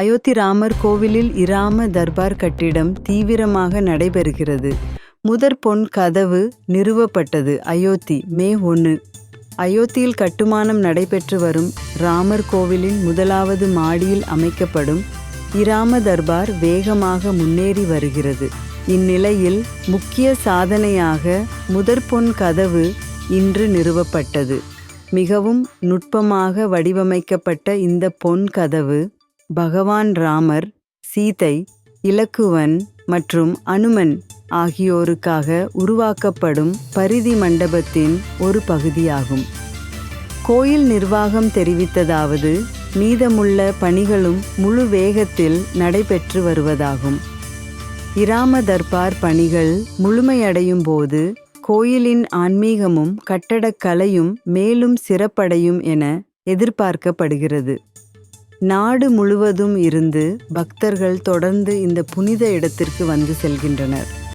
அயோத்தி ராமர் கோவிலில் இராம தர்பார் கட்டிடம் தீவிரமாக நடைபெறுகிறது. முதற் பொன் கதவு நிறுவப்பட்டது. அயோத்தி மே ஒன்று அயோத்தியில் கட்டுமானம் நடைபெற்று வரும் ராமர் கோவிலின் முதலாவது மாடியில் அமைக்கப்படும் இராம தர்பார் வேகமாக முன்னேறி வருகிறது. இந்நிலையில் முக்கிய சாதனையாக முதற் பொன் கதவு இன்று நிறுவப்பட்டது. மிகவும் நுட்பமாக வடிவமைக்கப்பட்ட இந்த பொன் கதவு பகவான் ராமர் சீதை இலக்குவன் மற்றும் அனுமன் ஆகியோருக்காக உருவாக்கப்படும் பரிதி மண்டபத்தின் ஒரு பகுதியாகும். கோயில் நிர்வாகம் தெரிவித்ததாவது மீதமுள்ள பணிகளும் முழு வேகத்தில் நடைபெற்று வருவதாகும். இராம தர்பார் பணிகள் முழுமையடையும் போது கோயிலின் ஆன்மீகமும் கட்டடக்கலையும் மேலும் சிறப்படையும் என எதிர்பார்க்கப்படுகிறது. நாடு முழுவதும் இருந்து பக்தர்கள் தொடர்ந்து இந்த புனித இடத்திற்கு வந்து செல்கின்றனர்.